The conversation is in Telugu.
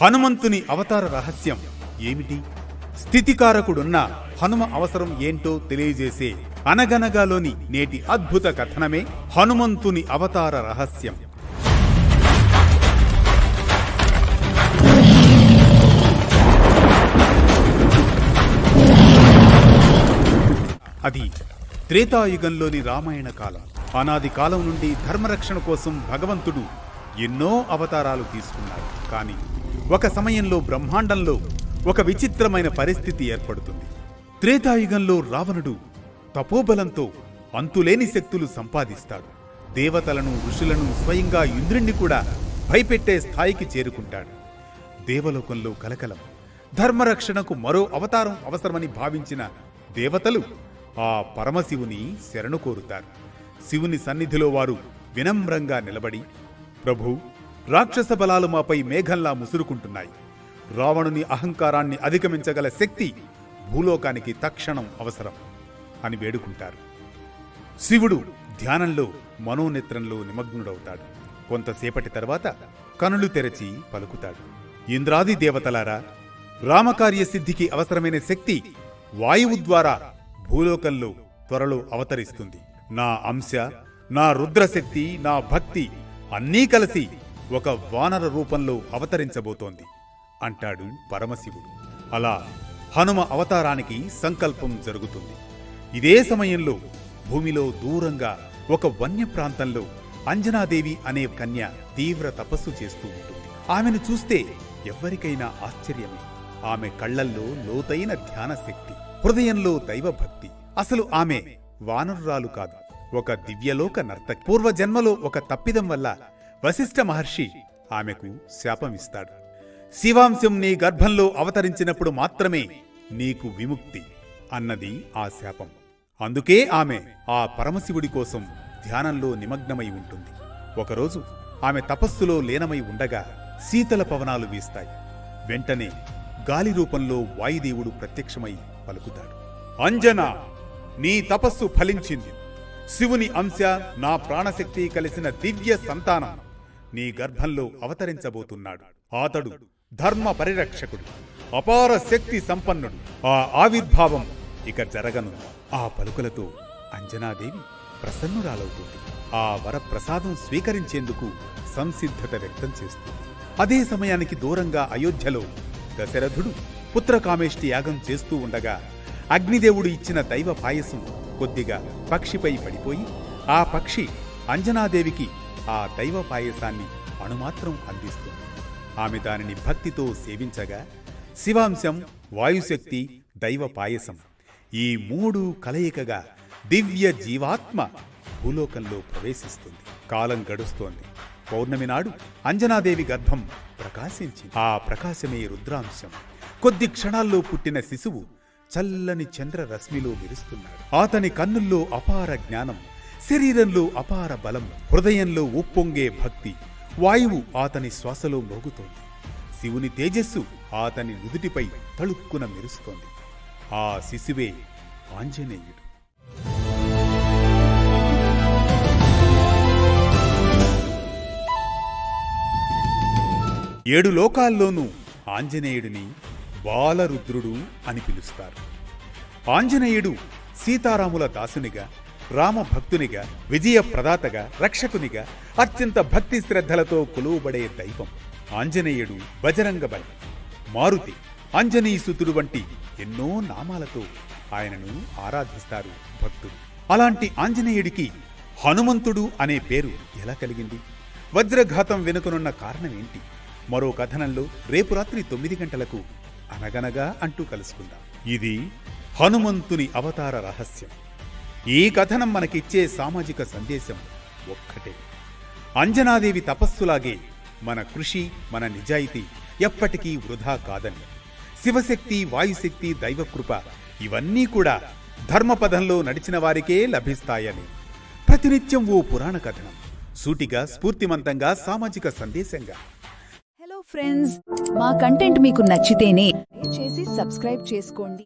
హనుమంతుని అవతార రహస్యం ఏమిటి? స్థితికారకుడున్న హనుమ అవసరం ఏంటో తెలియజేసే అనగనగాలోని నేటి అద్భుత కథనమే హనుమంతుని అవతార రహస్యం. అది త్రేతాయుగంలోని రామాయణ కాలం. అనాది కాలం నుండి ధర్మరక్షణ కోసం భగవంతుడు ఎన్నో అవతారాలు తీసుకున్నారు కానీ ఒక సమయంలో బ్రహ్మాండంలో ఒక విచిత్రమైన పరిస్థితి ఏర్పడుతుంది. త్రేతాయుగంలో రావణుడు తపోబలంతో అంతులేని శక్తులు సంపాదిస్తాడు. దేవతలను ఋషులను స్వయంగా ఇంద్రుణ్ణి కూడా భయపెట్టే స్థాయికి చేరుకుంటాడు. దేవలోకంలో కలకలం ధర్మరక్షణకు మరో అవతారం అవసరమని భావించిన దేవతలు ఆ పరమశివుని శరణు కోరుతారు. శివుని సన్నిధిలో వారు వినమ్రంగా నిలబడి ప్రభు రాక్షస బలాలు మాపై మేఘంలా ముసురుకుంటున్నాయి. రావణుని అహంకారాన్ని అధిగమించగల శక్తి భూలోకానికి తక్షణం అవసరం అని వేడుకుంటారు. శివుడు ధ్యానంలో మనోనేత్రంలో నిమగ్నుడవుతాడు. కొంతసేపటి తర్వాత కనులు తెరచి పలుకుతాడు. ఇంద్రాది దేవతలారా రామకార్య సిద్ధికి అవసరమైన శక్తి వాయువు ద్వారా భూలోకంలో త్వరలో అవతరిస్తుంది. నా అంశ నా రుద్రశక్తి నా భక్తి అన్నీ కలిసి ఒక వానర రూపంలో అవతరించబోతోంది అంటాడు పరమశివుడు. అలా హనుమ అవతారానికి సంకల్పం జరుగుతుంది. ఇదే సమయంలో భూమిలో దూరంగా ఒక వన్య ప్రాంతంలో అంజనాదేవి అనే కన్య తీవ్ర తపస్సు చేస్తూ ఉంటుంది. ఆమెను చూస్తే ఎవ్వరికైనా ఆశ్చర్యమే. ఆమె కళ్ళల్లో లోతైన ధ్యాన శక్తి హృదయంలో దైవభక్తి. అసలు ఆమె వానరురాలు కాదు. ఒక దివ్యలోక నర్తకి. పూర్వజన్మలో ఒక తప్పిదం వల్ల వశిష్ఠ మహర్షి ఆమెకు శాపమిస్తాడు శివాంశం నీ గర్భంలో అవతరించినప్పుడు మాత్రమే నీకు విముక్తి అన్నది ఆ శాపం. అందుకే ఆమె ఆ పరమశివుడి కోసం ధ్యానంలో నిమగ్నమై ఉంటుంది. ఒకరోజు ఆమె తపస్సులో లీనమై ఉండగా శీతల పవనాలు వీస్తాయి. వెంటనే గాలి రూపంలో వాయుదేవుడు ప్రత్యక్షమై పలుకుతాడు. అంజనా నీ తపస్సు ఫలించింది. శివుని అంశ నా ప్రాణశక్తి కలిసిన దివ్య సంతానం. నీ గర్భంలో అవతరించబోతున్నాడు. అతడు ధర్మ పరిరక్షకుడు అపార శక్తి సంపన్నుడు. ఆ ఆవిర్భావం ఇక జరగను. ఆ పలుకులతో అంజనాదేవి ప్రసన్నురాలవుతుంది. ఆ వరప్రసాదం స్వీకరించేందుకు సంసిద్ధత వ్యక్తం చేస్తుంది. అదే సమయానికి దూరంగా అయోధ్యలో దశరథుడు పుత్రకామేష్టి యాగం చేస్తూ ఉండగా అగ్నిదేవుడు ఇచ్చిన దైవ పాయసం కొద్దిగా పక్షిపై పడిపోయి ఆ పక్షి అంజనాదేవికి ఆ దైవ పాయసాన్ని అణుమాత్రం అందిస్తుంది. ఆమె దానిని భక్తితో సేవించగా శివాంశం వాయుశక్తి దైవ పాయసం. ఈ మూడు కలయికగా దివ్య జీవాత్మ భూలోకంలో ప్రవేశిస్తుంది. కాలం గడుస్తోంది. పౌర్ణమి నాడు అంజనాదేవి గర్భం ప్రకాశించి ఆ ప్రకాశమే రుద్రాంశం. కొద్ది క్షణాల్లో పుట్టిన శిశువు చల్లని చంద్ర రశ్మిలో మెరుస్తున్నాడు. అతని కన్నుల్లో అపార జ్ఞానం శరీరంలో అపార బలం హృదయంలో ఉప్పొంగే భక్తి వాయువు అతని శ్వాసలో మోగుతోంది. శివుని తేజస్సు అతని నుదుటిపై తళుక్కున మెరుస్తోంది. ఆ శిశువే ఆంజనేయుడు. ఏడు లోకాల్లోనూ ఆంజనేయుడిని బాలరుద్రుడు అని పిలుస్తారు. ఆంజనేయుడు సీతారాముల దాసునిగా రామభక్తునిగా విజయ ప్రదాతగా రక్షకునిగా అత్యంత భక్తి శ్రద్ధలతో కొలువబడే దైవం ఆంజనేయుడు బజరంగ బలి మారుతి ఆంజనేయసుతుడు వంటి ఎన్నో నామాలతో ఆయనను ఆరాధిస్తారు భక్తులు. అలాంటి ఆంజనేయుడికి హనుమంతుడు అనే పేరు ఎలా కలిగింది? వజ్రఘాతం వెనుకనున్న కారణమేంటి? మరో కథనంలో రేపు రాత్రి తొమ్మిది గంటలకు అనగనగా అంటూ కలుసుకుందాం. ఇది హనుమంతుని అవతార రహస్యం. ఈ కథనం మనకిచ్చే సామాజిక సందేశం ఒక్కటే. అంజనాదేవి తపస్సులాగే మన కృషి మన నిజాయితీ ఎప్పటికీ వృధా కాదని. శివశక్తి వాయుశక్తి దైవకృప ఇవన్నీ కూడా ధర్మపథంలో నడిచిన వారికే లభిస్తాయని. ప్రతినిత్యం ఓ పురాణ కథనం. సూటిగా స్ఫూర్తిమంతంగా సామాజిక సందేశంగా. హలో ఫ్రెండ్స్ మా కంటెంట్ మీకు నచ్చితేనే చేసి సబ్స్క్రైబ్ చేసుకోండి.